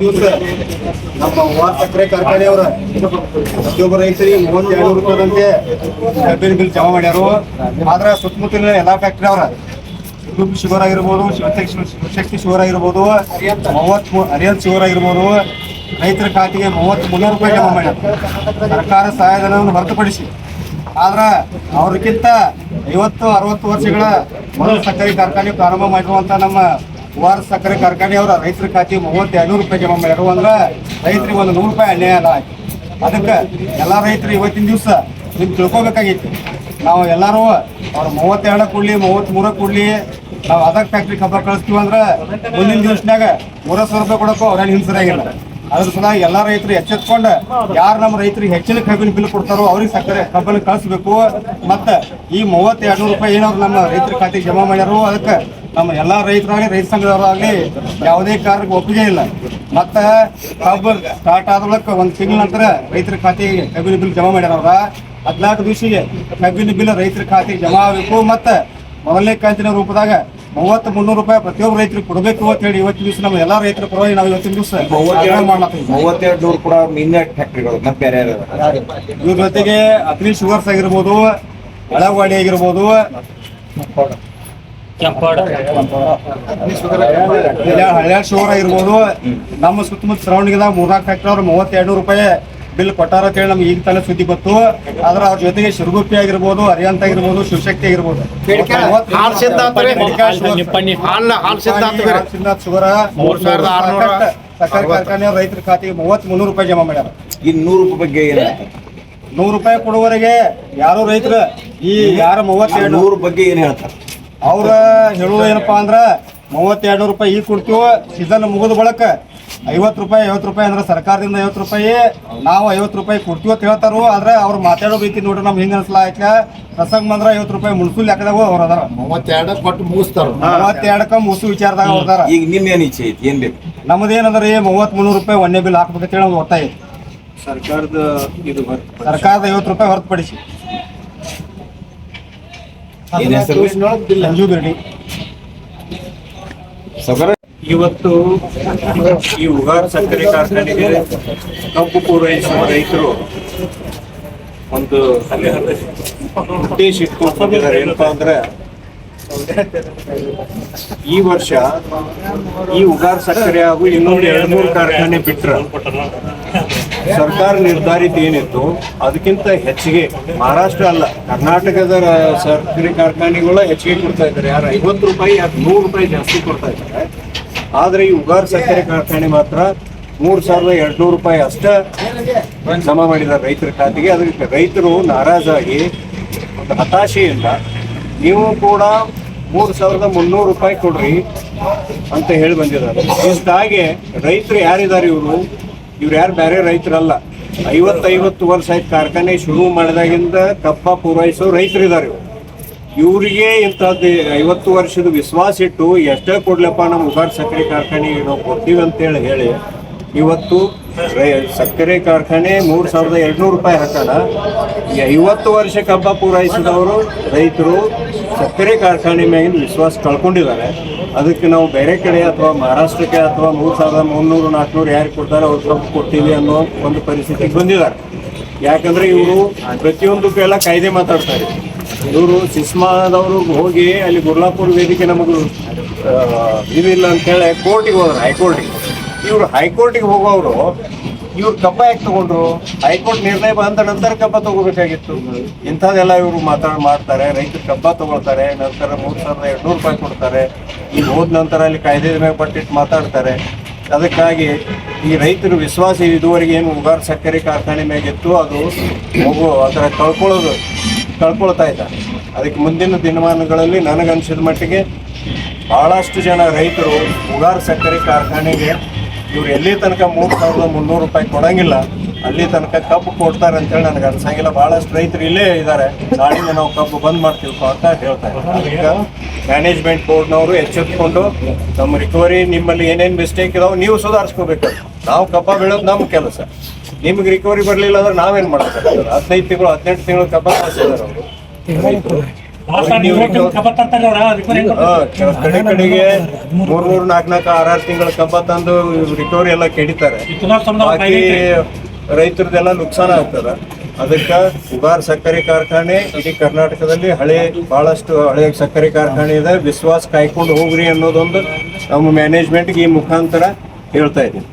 ನಮ್ಮ ಮೂವತ್ತು ಸಕ್ಕರೆ ಕಾರ್ಖಾನೆಯವರ, ಪ್ರತಿಯೊಬ್ಬ ರೈತರಿಗೆ ಮೂವತ್ತೆರಡು ರೂಪಾಯಿದಂತೆ ಕಬ್ಬಿನ ಬಿಲ್ ಜಮಾ ಮಾಡ್ಯಾರು. ಆದ್ರೆ ಸುತ್ತಮುತ್ತಲಿನ ಎಲ್ಲಾ ಫ್ಯಾಕ್ಟ್ರಿ ಅವರ ಗ್ರೂಪ್ ಶುಗರ್ ಆಗಿರ್ಬೋದು, ಶಿವಶಕ್ತಿ ಶುಗರ್ ಆಗಿರ್ಬೋದು ಮೂವತ್ ಅರಿಯಲ್ ಶುಗರ್ ಆಗಿರ್ಬೋದು, ರೈತರ ಖಾತೆಗೆ ಮೂವತ್ತ್ ಮುನ್ನೂರು ರೂಪಾಯಿ ಜಮಾ ಮಾಡ್ಯಾರ. ಸರ್ಕಾರ ಸಹಾಯಧನವನ್ನು ಹೊರತುಪಡಿಸಿ. ಆದ್ರ ಅವ್ರಕ್ಕಿಂತ ಐವತ್ತು, ಅರವತ್ತು ವರ್ಷಗಳ ಮೊದಲ ಸಕ್ಕರೆ ಕಾರ್ಖಾನೆ ಪ್ರಾರಂಭ ಮಾಡಿರುವಂತ ನಮ್ಮ ವಾರ ಸಕ್ಕರೆ ಕಾರ್ಖಾನೆಯವರ ರೈತರ ಖಾತೆ ಐನೂರು ರೂಪಾಯಿ ಜಮಾ ಮಾಡ್ಯಾರು ಅಂದ್ರೆ ರೈತರಿಗೆ ಒಂದು ನೂರು ರೂಪಾಯಿ ಅನ್ಯಾಯ ಅಲ್ಲ. ಅದಕ್ಕೆ ಎಲ್ಲ ರೈತರು ಇವತ್ತಿನ ದಿವಸ ನಿಮ್ಗೆ ತಿಳ್ಕೊಬೇಕಾಗಿತ್ತು ನಾವು ಎಲ್ಲರೂ ಅವ್ರ ಮೂವತ್ತೆರಡು ಕೊಡ್ಲಿ ಮೂವತ್ತ್ಮೂರ ಕೊಡ್ಲಿ ನಾವು ಅದಕ್ಕೆ ಫ್ಯಾಕ್ಟ್ರಿ ಕಬ್ಬ ಕಳಿಸ್ತೀವಿ ಅಂದ್ರೆ ಮುಂದಿನ ದಿವಸನಾಗ ಮೂರ ಸಾವಿರ ರೂಪಾಯಿ ಕೊಡಕ್ಕೂ ಅವ್ರೇನು ಹಿಂಸರಾಗಿಲ್ಲ ಅದ್ರ ಸಲುವಾಗಿ ಎಲ್ಲಾ ರೈತರು ಎಚ್ಚೆತ್ಕೊಂಡು ಯಾರು ನಮ್ಮ ರೈತರಿಗೆ ಹೆಚ್ಚಿನ ಕಬ್ಬಿನ ಬಿಲ್ ಕೊಡ್ತಾರೋ ಅವ್ರಿಗೆ ಸಕ್ಕರೆ ಕಬ್ಬನ್ನು ಕಳಿಸ್ಬೇಕು. ಮತ್ತೆ ಈ ಮೂವತ್ತೆರಡು ನೂರು ರೂಪಾಯಿ ಏನಾದ್ರು ನಮ್ಮ ರೈತರ ಖಾತೆಗೆ ಜಮಾ ಮಾಡ್ಯಾರೋ ಅದಕ್ಕೆ ನಮ್ಮ ಎಲ್ಲ ರೈತರಾಗಲಿ ರೈತ ಸಂಘದವರಾಗಲಿ ಯಾವುದೇ ಕಾರಣಕ್ಕೆ ಒಪ್ಪಿಗೆ ಇಲ್ಲ. ಮತ್ತೆ ಕಬ್ಬು ಸ್ಟಾರ್ಟ್ ಆದ ಬಳಿಕ ಒಂದು ತಿಂಗಳ ನಂತರ ರೈತರ ಖಾತೆಗೆ ಕಬ್ಬಿನ ಬಿಲ್ ಜಮಾ ಮಾಡ್ಯಾರ ಅವ್ರ. ಹದಿನಾಲ್ಕು ದಿವಸಿಗೆ ಕಬ್ಬಿನ ಬಿಲ್ ರೈತರ ಖಾತೆಗೆ ಜಮಾ ಆಗಬೇಕು. ಮತ್ತೆ ಮೊದಲನೇ ಕಂತಿನ ರೂಪದಾಗ ಮೂವತ್ತು ಮುನ್ನೂರು ರೂಪಾಯಿ ಪ್ರತಿಯೊಬ್ಬ ರೈತರಿಗೆ ಕೊಡಬೇಕು ಅಂತ ಹೇಳಿ ಇವತ್ತಿನ ದಿವಸ ನಮ್ಮ ಎಲ್ಲ ರೈತರ ಪರವಾಗಿ ನಾವು ಇವತ್ತಿನ ದಿವಸ ಮೂವತ್ತೆರಡು ನೂರು ಕೂಡ ಮಿನ್ನೆಟ್ ಫ್ಯಾಕ್ಟ್ರಿಗಳು ಮತ್ತೆ ಬೇರೆ ಇವ್ರ ಜೊತೆಗೆ ಅಗ್ನಿ ಶುಗರ್ಸ್ ಆಗಿರ್ಬೋದು ಹಳವಾಡಿ ಆಗಿರ್ಬೋದು ಹಳ್ಯಾಳ ಶುಗರ್ ಆಗಿರ್ಬೋದು ನಮ್ಮ ಸುತ್ತಮುತ್ತ ಸರೌಂಡಿಂಗ್ದಾಗ ಮೂರ್ನಾಲ್ಕು ಫ್ಯಾಕ್ಟ್ರಿ ಅವ್ರು ಮೂವತ್ತೆರಡು ರೂಪಾಯಿ ಬಿಲ್ ಕೊಟ್ಟಾರ ಅಂತ ಹೇಳಿ ನಮ್ಗೆ ಈಗ ತಾನೇ ಸುದ್ದಿ ಬಂತು ಆದ್ರೆ ಅವ್ರ ಜೊತೆಗೆ ಶಿರಗುಪ್ಪಿ ಆಗಿರ್ಬೋದು ಅರಿಯಂತ ಆಗಿರ್ಬೋದು ಶಿವಶಕ್ತಿ ಆಗಿರ್ಬೋದು. ಸಕ್ಕರೆ ಕಾರ್ಖಾನೆ ರೈತರ ಖಾತೆಗೆ ಮೂವತ್ತ್ ಮುನ್ನೂರು ರೂಪಾಯಿ ಜಮಾ ಮಾಡ್ಯಾರ. ಇನ್ನು ನೂರು ರೂಪಾಯಿ ಬಗ್ಗೆ ಏನು ನೂರು ರೂಪಾಯಿ ಕೊಡುವವರೆಗೆ ಯಾರು ರೈತರು ಈ ಯಾರ ಮೂವತ್ತೆರಡು ನೂರು ಬಗ್ಗೆ ಏನು ಹೇಳ್ತಾರೆ? ಅವ್ರ ಹೇಳೋದು ಏನಪ್ಪಾ ಅಂದ್ರೆ ಮೂವತ್ತೆರಡು ರೂಪಾಯಿ ಈಗ ಕೊಡ್ತೀವೋ ಸೀಸನ್ ಮುಗಿದ ಬಳಕ ಐವತ್ತು ರೂಪಾಯಿ ಐವತ್ತು ರೂಪಾಯಿ ಅಂದ್ರೆ ಸರ್ಕಾರದಿಂದ ಐವತ್ತು ರೂಪಾಯಿ ನಾವು ಐವತ್ತು ರೂಪಾಯಿ ಕೊಡ್ತೀವಿ ಅಂತ ಹೇಳ್ತಾರೋ ಆದ್ರೆ ಅವ್ರು ಮಾತಾಡೋ ರೀತಿ ನೋಡ್ರಿ ನಮ್ಗೆ ಹಿಂಗೆ ಅನ್ಸಲ ಆಯ್ತ ಪ್ರಸಂಗ ಬಂದ್ರ ಐವತ್ತು ರೂಪಾಯಿ ಮುನ್ಸೂಲ್ ಲೆಕ್ಕದಾಗ ಅವ್ರ ಅದಾರ. ಮೂವತ್ತೆರಡು ಕೊಟ್ಟು ಮುಗಿಸ್ತಾರ? ಮೂವತ್ತೆರಡಕ್ಕ ಮುಸು ವಿಚಾರದಾಗ ಅವ್ರದಾರ ಈಗ ನಿಮ್ಮ ಏನು ಇಚ್ಛೆ ಐತಿ ಏನ್ ಬೇಕು? ನಮ್ದೇನಂದ್ರೆ ಮೂವತ್ತ್ ಮುನ್ನೂರು ರೂಪಾಯಿ ಒಂದೇ ಬಿಲ್ ಹಾಕ್ಬೇಕಂತ ಹೇಳಿ ನಮ್ದು ಒತ್ತಾಯ ಐತಿ. ಸರ್ಕಾರದ ಇದು ಸರ್ಕಾರದ ಐವತ್ತು ರೂಪಾಯಿ ಹೊರತುಪಡಿಸಿ. ಸಂಜು ಬಿರ್ಡಿ ಸಗರ ಇವತ್ತು ಈ ಉಗಾರ ಸಕ್ಕರೆ ಕಾರ್ಖಾನೆಗೆ ಕಬ್ಬು ಪೂರೈಸುವ ರೈತರು ಒಂದು ಉದ್ದೇಶ ಇಟ್ಕೊಂಡು ಬಂದಿದ್ದಾರೆ ಏನಪ್ಪಾ ಅಂದ್ರೆ ಈ ವರ್ಷ ಈ ಉಗಾರ್ ಸಕ್ಕರೆ ಹಾಗೂ ಇನ್ನೊಂದು ಎರಡು ಮೂರು ಕಾರ್ಖಾನೆ ಬಿಟ್ರ ಸರ್ಕಾರ ನಿರ್ಧಾರಿತ ಏನಿತ್ತು, ಅದಕ್ಕಿಂತ ಹೆಚ್ಚಿಗೆ ಮಹಾರಾಷ್ಟ್ರ ಅಲ್ಲ, ಕರ್ನಾಟಕದ ಸಕ್ಕರೆ ಕಾರ್ಖಾನೆಗಳು ಹೆಚ್ಚಿಗೆ ಕೊಡ್ತಾ ಇದ್ದಾರೆ. ಯಾರು ಐವತ್ತು ರೂಪಾಯಿ ಯಾಕೆ ನೂರು ರೂಪಾಯಿ ಜಾಸ್ತಿ ಕೊಡ್ತಾ ಇದ್ದಾರೆ. ಆದರೆ ಈ ಉಗಾರ್ ಸಕ್ಕರೆ ಕಾರ್ಖಾನೆ ಮಾತ್ರ ಮೂರು ಸಾವಿರದ ಎರಡ್ನೂರು ರೂಪಾಯಿ ಅಷ್ಟ ಜಮಾ ಮಾಡಿದ್ದಾರೆ ರೈತರ ಖಾತೆಗೆ. ಅದಕ್ಕೆ ರೈತರು ನಾರಾಜಾಗಿ ಒಂದು ಹತಾಶೆಯಿಂದ ನೀವು ಕೂಡ ಮೂರ್ ಸಾವಿರದ ಮುನ್ನೂರು ರೂಪಾಯಿ ಕೊಡ್ರಿ ಅಂತ ಹೇಳಿ ಬಂದಿದ್ದಾರೆ. ಇಷ್ಟಾಗೆ ರೈತರು ಯಾರಿದ್ದಾರೆ ಇವರು? ಇವ್ರು ಯಾರು ಬೇರೆ ರೈತರಲ್ಲ. ಐವತ್ತೈವತ್ತು ವರ್ಷ ಆಯ್ತು ಕಾರ್ಖಾನೆ ಶುರು ಮಾಡಿದಾಗಿಂದ ಕಬ್ಬ ಪೂರೈಸೋ ರೈತರಿದ್ದಾರೆ ಇವರು. ಇವರಿಗೆ ಇಂಥದ್ದು ಐವತ್ತು ವರ್ಷದ ವಿಶ್ವಾಸ ಇಟ್ಟು ಎಷ್ಟೇ ಕೊಡ್ಲಪ್ಪ ನಮ್ಮ ಉಗಾರ್ ಸಕ್ಕರೆ ಕಾರ್ಖಾನೆಗೆ ನಾವು ಕೊಡ್ತೀವಿ ಅಂತೇಳಿ ಹೇಳಿ ಇವತ್ತು ಸಕ್ಕರೆ ಕಾರ್ಖಾನೆ ಮೂರು ಸಾವಿರದ ಎರಡ್ನೂರು ರೂಪಾಯಿ ಹಾಕೋಣ. ಐವತ್ತು ವರ್ಷ ಕಬ್ಬ ಪೂರೈಸಿದವರು ರೈತರು ಸಕ್ಕರೆ ಕಾರ್ಖಾನೆ ಮ್ಯಾಗಿನ ವಿಶ್ವಾಸ ಕಳ್ಕೊಂಡಿದ್ದಾರೆ. ಅದಕ್ಕೆ ನಾವು ಬೇರೆ ಕಡೆ ಅಥವಾ ಮಹಾರಾಷ್ಟ್ರಕ್ಕೆ ಅಥವಾ ಮೂರು ಸಾವಿರದ ಮುನ್ನೂರು, ನಾಲ್ಕುನೂರು ಯಾರಿಗೆ ಕೊಡ್ತಾರೆ ಅವ್ರು ಕಬ್ಬು ಕೊಡ್ತೀವಿ ಅನ್ನೋ ಒಂದು ಪರಿಸ್ಥಿತಿಗೆ ಬಂದಿದ್ದಾರೆ. ಯಾಕಂದ್ರೆ ಇವರು ಪ್ರತಿಯೊಂದಕ್ಕೆಲ್ಲ ಕಾಯ್ದೆ ಮಾತಾಡ್ತಾರೆ. ಇವರು ಸಿಸ್ಮಾದವರು ಹೋಗಿ ಅಲ್ಲಿ ಗುರ್ಲಾಪುರ ವೇದಿಕೆ ನಮಗೂ ಇದಿಲ್ಲ ಅಂತೇಳಿ ಕೋರ್ಟಿಗೆ ಹೋದ್ರು, ಹೈಕೋರ್ಟಿಗೆ. ಇವರು ಹೈಕೋರ್ಟಿಗೆ ಹೋಗೋರು ಇವ್ರು ಕಬ್ಬ ಯಾಕೆ ತಗೊಂಡ್ರು? ಹೈಕೋರ್ಟ್ ನಿರ್ಣಯ ಬಂದ ನಂತರ ಕಬ್ಬ ತಗೋಬೇಕಾಗಿತ್ತು. ಇಂಥದ್ದೆಲ್ಲ ಇವರು ಮಾತಾಡ್, ಮಾಡ್ತಾರೆ. ರೈತರು ಕಬ್ಬ ತಗೊಳ್ತಾರೆ, ನಂತರ ಮೂರ್ ಸಾವಿರದ ಎರಡ್ನೂರು ರೂಪಾಯಿ ಕೊಡ್ತಾರೆ. ಈಗ ಹೋದ ನಂತರ ಅಲ್ಲಿ ಕಾಯ್ದೆ ಮೇಲೆ ಬಟ್ಟಿಟ್ಟು ಮಾತಾಡ್ತಾರೆ. ಅದಕ್ಕಾಗಿ ಈ ರೈತರು ವಿಶ್ವಾಸ ಇದುವರೆಗೆ ಏನು ಉಗಾರ್ ಸಕ್ಕರೆ ಕಾರ್ಖಾನೆ ಮೇಗಿತ್ತು ಅದು ಹೋಗು ಅದರ ಕಳ್ಕೊಳ್ಳೋದು, ಕಳ್ಕೊಳ್ತಾ ಇದ್ದ. ಅದಕ್ಕೆ ಮುಂದಿನ ದಿನಮಾನಗಳಲ್ಲಿ ನನಗನ್ಸಿದ ಮಟ್ಟಿಗೆ ಬಹಳಷ್ಟು ಜನ ರೈತರು ಉಗಾರ್ ಸಕ್ಕರೆ ಕಾರ್ಖಾನೆಗೆ ಇವ್ರು ಎಲ್ಲಿ ತನಕ ಮೂರು ಸಾವಿರದ ಮುನ್ನೂರು ರೂಪಾಯಿ ಕೊಡಂಗಿಲ್ಲ, ಅಲ್ಲಿ ತನಕ ಕಬ್ಬು ಕೊಡ್ತಾರೆ ಅಂತೇಳಿ ನನಗೆ ಅನ್ಸಂಗಿಲ್ಲ. ಬಹಳಷ್ಟು ರೈತರು ಇಲ್ಲೇ ಇದ್ದಾರೆ ನಾಳಿಂದ ನಾವು ಕಬ್ಬು ಬಂದ್ ಮಾಡ್ತೀವಿ ಅಂತ ಹೇಳ್ತಾ ಇದ್ದಾರೆ. ಅದಕ್ಕೆ ಮ್ಯಾನೇಜ್ಮೆಂಟ್ ಬೋರ್ಡ್ನವರು ಎಚ್ಚೆತ್ಕೊಂಡು ನಮ್ಮ ರಿಕವರಿ ನಿಮ್ಮಲ್ಲಿ ಏನೇನು ಮಿಸ್ಟೇಕ್ ಇದಾವೆ ನೀವು ಸುಧಾರಿಸ್ಕೋಬೇಕು. ನಾವು ಕಬ್ಬ ಬೆಳೆಯೋದು ನಮ್ಮ ಕೆಲಸ. ನಿಮ್ಗೆ ರಿಕವರಿ ಬರಲಿಲ್ಲ ಅಂದ್ರೆ ನಾವೇನು ಮಾಡ್ತಾರೆ ಹದಿನೈದು ತಿಂಗಳು, ಹದಿನೆಂಟು ತಿಂಗಳು ಕಬ್ಬ ಅವರು. ಕಡೆ ಕಡೆಗೆ ಮೂರ್ ಮೂರ್ ನಾಲ್ಕ್ ನಾಲ್ಕು ಆರ್ ಆರ್ ತಿಂಗಳ ಕಬ್ಬ ತಂದು ರಿಕವರಿ ಎಲ್ಲ ಕೆಡಿತಾರೆ. ಬಾಕಿ ರೈತರದೆಲ್ಲ ನುಕ್ಸಾನ ಆಗ್ತದ. ಅದಕ್ಕ ಉಗಾರ್ ಸಕ್ಕರೆ ಕಾರ್ಖಾನೆ ಇಡೀ ಕರ್ನಾಟಕದಲ್ಲಿ ಹಳೆ ಬಹಳಷ್ಟು ಹಳೆ ಸಕ್ಕರೆ ಕಾರ್ಖಾನೆ ಇದೆ. ವಿಶ್ವಾಸ ಕಾಯ್ಕೊಂಡು ಹೋಗ್ರಿ ಅನ್ನೋದೊಂದು ನಮ್ಮ ಮ್ಯಾನೇಜ್ಮೆಂಟ್ಗೆ ಈ ಮುಖಾಂತರ ಹೇಳ್ತಾ ಇದ್ದೀನಿ.